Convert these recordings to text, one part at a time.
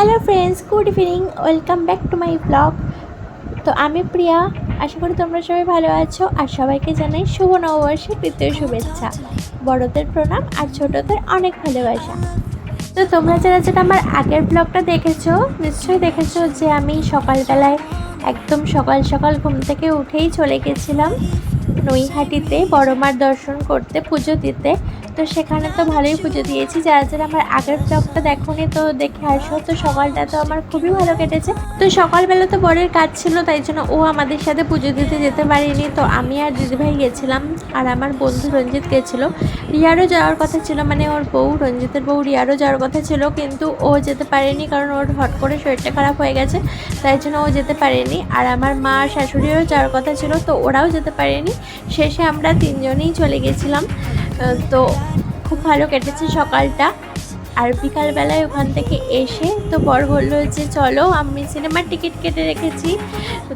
Hello friends good evening welcome back to my blog তো আমি প্রিয়া। আশা করি তোমরা সবাই ভালো আছো আর সবাইকে জানাই শুভ নববর্ষের তৃতীয় শুভেচ্ছা। বড়দের প্রণাম আর ছোটদের অনেক ভালোবাসা। তো তোমরা যারা যেটা আমার আগের ব্লগটা দেখেছ, নিশ্চয়ই দেখেছ যে আমি সকালবেলায় একদম সকাল সকাল ঘুম থেকে উঠেই চলে গেছিলাম। নৈহাটিতে বড় মার দর্শন করতে, পুজো দিতে। তো সেখানে তো ভালোই পুজো দিয়েছি। যারা যারা আমার আগের ব্লগটা দেখোনি তো দেখে আসো। তো সকালটা তো আমার খুবই ভালো কেটেছে। তো সকালবেলা তো বরের কাজ ছিল, তাই জন্য ও আমাদের সাথে পুজো দিতে যেতে পারিনি। তো আমি আর দিদিভাই গেছিলাম আর আমার বন্ধু রঞ্জিত গেছিল। রিয়ারও যাওয়ার কথা ছিল মানে ওর বউ, রঞ্জিতের বউ রিয়ারও যাওয়ার কথা ছিল, কিন্তু ও যেতে পারেনি কারণ ওর হট করে শরীরটা খারাপ হয়ে গেছে। তাই জন্য ও যেতে পারেনি। আর আমার মা শাশুড়িও যাওয়ার কথা ছিল, তো ওরাও যেতে পারেনি। শেষে আমরা তিনজনেই চলে গেছিলাম। তো খুব ভালো কেটেছে সকালটা। আর বিকালবেলায় ওখান থেকে এসে তো বর বলল যে, চলো, আমি সিনেমার টিকিট কেটে রেখেছি।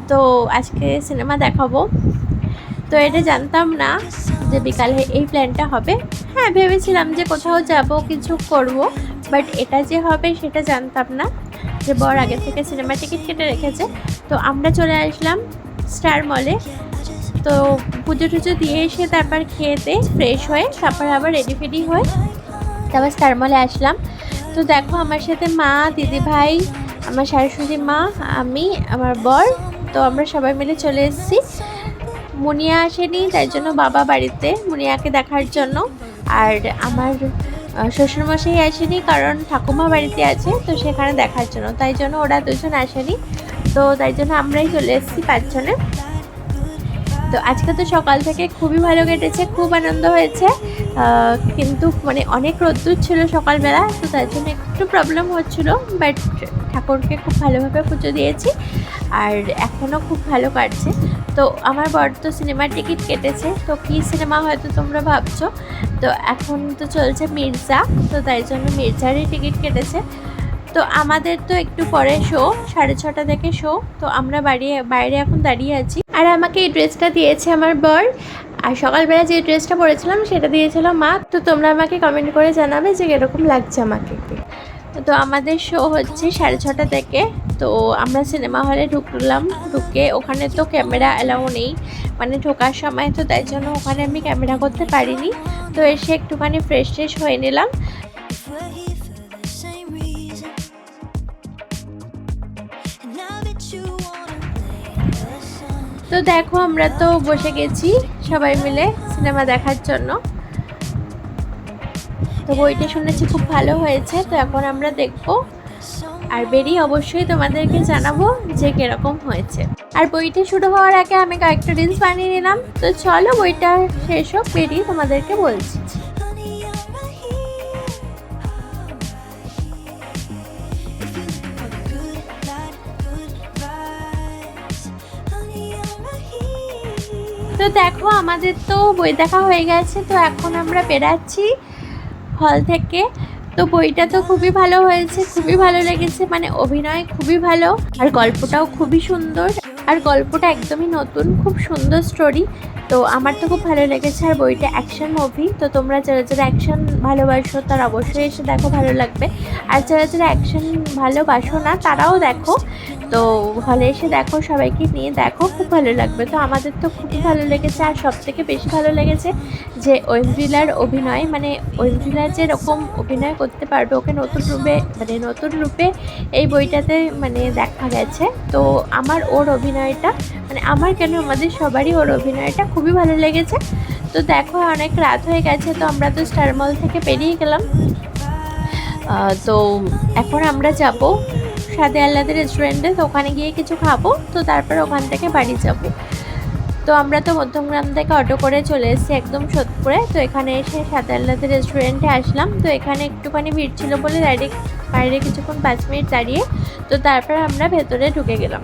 তো আজকে সিনেমা দেখাবো। তো এটা জানতাম না যে বিকালে এই প্ল্যানটা হবে। হ্যাঁ ভেবেছিলাম যে কোথাও যাব, কিছু করব, বাট এটা যে হবে সেটা জানতাম না যে বর আগে থেকে সিনেমা টিকিট কেটে রেখেছে। তো আমরা চলে আসলাম স্টার মলে। তো পুজো টুজো দিয়ে এসে তারপর খেয়ে খেয়েতে ফ্রেশ হয়ে তারপর আবার রেডি ফেডি হয়ে তারপর স্টার মলে আসলাম। তো দেখো আমার সাথে মা, দিদি ভাই, আমার শাশুড়ি মা, আমি, আমার বর, তো আমরা সবাই মিলে চলে এসেছি। মুনিয়া আসেনি তাই জন্য বাবা বাড়িতে, মুনিয়াকে দেখার জন্য। আর আমার শ্বশুরমশাই আসেনি কারণ ঠাকুমা বাড়িতে আছে, তো সেখানে দেখার জন্য। তাই জন্য ওরা দুজন আসেনি। তো তাই জন্য আমরাই চলে এসেছি পাঁচজনে। তো আজকে তো সকাল থেকে খুবই ভালো কেটেছে, খুব আনন্দ হয়েছে। কিন্তু মানে অনেক রোদ্দুর ছিল সকালবেলা, তো তার জন্য একটু প্রবলেম হচ্ছিল বাট ঠাকুরকে খুব ভালোভাবে পুজো দিয়েছি, আর এখনও খুব ভালো কাটছে। তো আমার বর তো সিনেমার টিকিট কেটেছে, তো কী সিনেমা হয়তো তোমরা ভাবছ? তো এখন তো চলছে মির্জা, তো তাই জন্য মির্জারই টিকিট কেটেছে। তো আমাদের তো একটু পরে শো সাড়ে ছটা থেকে শো তো আমরা বাড়ি, বাইরে এখন দাঁড়িয়ে আছি। আর আমাকে এই ড্রেসটা দিয়েছে আমার বর। আর সকালবেলা যে ড্রেসটা পরেছিলাম, সেটা দিয়েছিল মা। তো তোমরা আমাকে কমেন্ট করে জানাবে যে এরকম লাগছে আমাকে। তো আমাদের শো হচ্ছে সাড়ে ছটা থেকে। তো আমরা সিনেমা হলে ঢুকলাম। ঢুকে ওখানে তো ক্যামেরা অ্যালাউ নেই। মানে ঢোকার সময় তো, তাই জন্য ওখানে আমি ক্যামেরা করতে পারিনি। তো এসে একটুখানি ফ্রেশ ট্রেশ হয়ে নিলাম। তো দেখো, আমরা তো বসে গেছি সবাই মিলে সিনেমা দেখার জন্য। তো বইটা শুনেছি খুব ভালো হয়েছে, তো এখন আমরা দেখব। আর বেরিয়ে অবশ্যই তোমাদেরকে জানাব যে কীরকম হয়েছে। আর বইটা শুরু হওয়ার আগে আমি কয়েকটা রিলস বানিয়ে নিলাম। তো চলো বইটা শেষ হোক, বেরিয়ে তোমাদেরকে বলছি। তো দেখো, আমাদের তো বই দেখা হয়ে গেছে, তো এখন আমরা বেরাচ্ছি হল থেকে। তো বইটা তো খুবই ভালো হয়েছে, খুবই ভালো লেগেছে মানে অভিনয় খুবই ভালো, আর গল্পটাও খুবই সুন্দর, আর গল্পটা একদমই নতুন, খুব সুন্দর স্টোরি তো আমার তো খুব ভালো লেগেছে, আর বইটা অ্যাকশন মুভি তো তোমরা যারা যারা অ্যাকশন ভালোবাসো, তারা অবশ্যই এসে দেখো, ভালো লাগবে। আর যারা যারা অ্যাকশন ভালোবাসো না, তারাও দেখো। তো হলে এসে দেখো সবাইকে নিয়ে দেখো, খুব ভালো লাগবে। তো আমাদের তো খুবই ভালো লেগেছে আর সব থেকে বেশি ভালো লেগেছে যে ঐন্দ্রিলার অভিনয় মানে ঐন্দ্রিলা যেরকম অভিনয় করতে পারবে, ওকে নতুন রূপে মানে নতুন রূপে এই বইটাতে মানে দেখা গেছে। তো আমার ওর অভিনয়টা মানে আমার কেন আমাদের সবারই ওর অভিনয়টা খুবই ভালো লেগেছে। তো দেখো অনেক রাত হয়ে গেছে, তো আমরা তো স্টার মল থেকে বেরিয়ে গেলাম। তো এখন আমরা যাব সাদে আল্লাদের রেস্টুরেন্টে তো ওখানে গিয়ে কিছু খাব, তো তারপর ওখান থেকে বাড়ি যাব। তো আমরা তো মধ্যমগ্রাম থেকে অটো করে চলে এসেছি একদম সোদপুরে, তো এখানে এসে সাদে আল্লাদের রেস্টুরেন্টে আসলাম। তো এখানে একটুখানি ভিড় ছিল বলে ডাইরেক্ট বাইরে কিছুক্ষণ পাঁচ মিনিট দাঁড়িয়ে, তো তারপর আমরা ভেতরে ঢুকে গেলাম।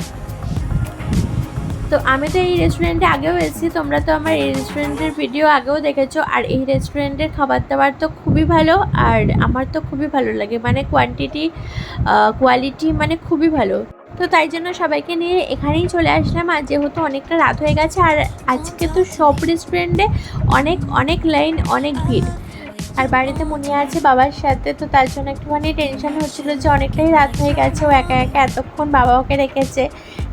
তো আমি তো এই রেস্টুরেন্টে আগেও এসেছি, তোমরা তো আমার এই রেস্টুরেন্টের ভিডিও আগেও দেখেছ। আর এই রেস্টুরেন্টের খাবার দাবার তো খুবই ভালো, আর আমার তো খুবই ভালো লাগে। মানে কোয়ান্টিটি কোয়ালিটি মানে খুবই ভালো। তো তাই জন্য সবাইকে নিয়ে এখানেই চলে আসলাম। আর যেহেতু অনেকটা রাত হয়ে গেছে, আর আজকে তো সব রেস্টুরেন্টে অনেক অনেক লাইন অনেক ভিড়। আর বাড়িতে মনে আছে বাবার সাথে, তো তার জন্য একটুখানি টেনশন হচ্ছিল যে অনেকটাই রাত হয়ে গেছে, ও একা একা এতক্ষণ বাবা ওকে রেখেছে।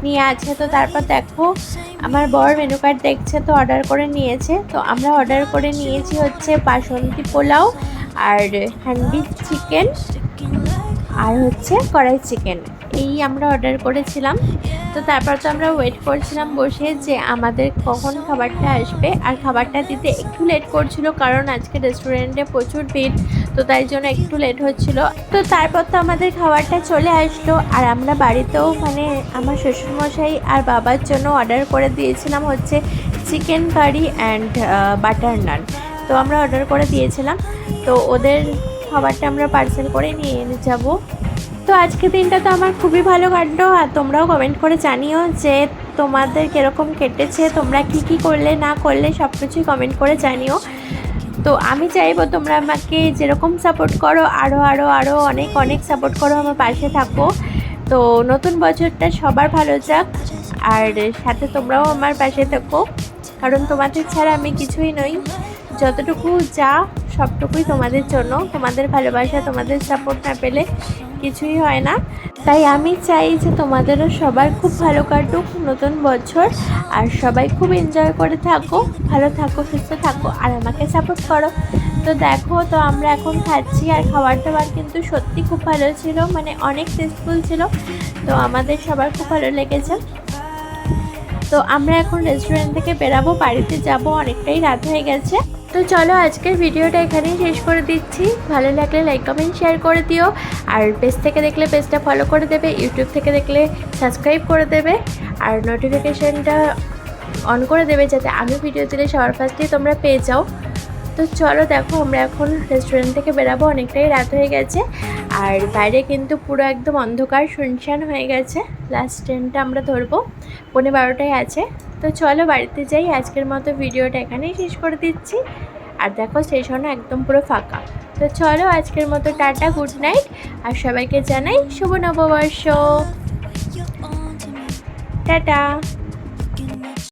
নিয়ে আছে, তো তারপর দেখো আমার বর মেনু কার্ড দেখছে, তো অর্ডার করে নিয়েছে। তো আমরা অর্ডার করে নিয়েছি হচ্ছে বাসন্তী পোলাও আর হ্যান্ডি চিকেন আর হচ্ছে কড়াই চিকেন এই আমরা অর্ডার করেছিলাম। তো তারপর তো আমরা ওয়েট করছিলাম বসে যে আমাদের কখন খাবারটা আসবে। আর খাবারটা দিতে একটু লেট করছিল কারণ আজকে রেস্টুরেন্টে প্রচুর ভিড়, তো তাই জন্য একটু লেট হচ্ছিল। তো তারপর তো আমাদের খাবারটা চলে আসলো। আর আমরা বাড়িতেও মানে আমার শ্বশুরমশাই আর বাবার জন্য অর্ডার করে দিয়েছিলাম হচ্ছে chicken curry and butter naan তো আমরা অর্ডার করে দিয়েছিলাম। তো ওদের খাবারটা আমরা পার্সেল করে নিয়ে যাব। তো আজকে দিনটা তো আমার খুবই ভালো কাটলো। আর তোমরাও কমেন্ট করে জানিও যে তোমাদের কীরকম কেটেছে, তোমরা কি কি করলে, না করলে সব কিছুই কমেন্ট করে জানিও। তো আমি চাইব তোমরা আমাকে যেরকম সাপোর্ট করো আরও আরও আরও অনেক অনেক সাপোর্ট করো আমার পাশে থাকো। তো নতুন বছরটা সবার ভালো যাক, আর সাথে তোমরাও আমার পাশে থাকো। কারণ তোমাদের ছাড়া আমি কিছুই নই। যতটুকু যা, সবটুকুই তোমাদের জন্য। তোমাদের ভালোবাসা, তোমাদের সাপোর্ট না পেলে কিছুই হয় না। তাই আমি চাই যে তোমাদেরও সবার খুব ভালো কাটুক নতুন বছর। আর সবাই খুব এনজয় করে থাকো, ভালো থাকো, সুস্থ থাকো, আর আমাকে সাপোর্ট করো। তো দেখো, তো আমরা এখন খাচ্ছি আর খাবার দাবার কিন্তু সত্যি খুব ভালো ছিল মানে অনেক টেস্টফুল ছিল। তো আমাদের সবার খুব ভালো লেগেছে। তো আমরা এখন রেস্টুরেন্ট থেকে বেরাবো, বাড়িতে যাব, অনেকটাই রাত হয়ে গেছে। তো চলো আজকের ভিডিওটা এখানেই শেষ করে দিচ্ছি। ভালো লাগলে লাইক কমেন্ট শেয়ার করে দিও। আর পেজ থেকে দেখলে পেজটা ফলো করে দেবে ইউটিউব থেকে দেখলে সাবস্ক্রাইব করে দেবে। আর নোটিফিকেশানটা অন করে দেবে যাতে আমি ভিডিও দিলে সবার ফার্স্টেই তোমরা পেয়ে যাও। তো চলো দেখো, আমরা এখন রেস্টুরেন্ট থেকে বেরাবো, অনেকটাই রাত হয়ে গেছে। আর বাইরে কিন্তু পুরো একদম অন্ধকার, শুনশান হয়ে গেছে। লাস্ট ট্রেনটা আমরা ধরবো। পৌনে বারোটায় আছে। তো চলো বাড়িতে যাই, আজকের মতো ভিডিওটা এখানেই শেষ করে দিচ্ছি। আর দেখো স্টেশনও একদম পুরো ফাঁকা। তো চলো আজকের মতো টাটা, গুড নাইট। আর সবাইকে জানাই শুভ নববর্ষ. টাটা।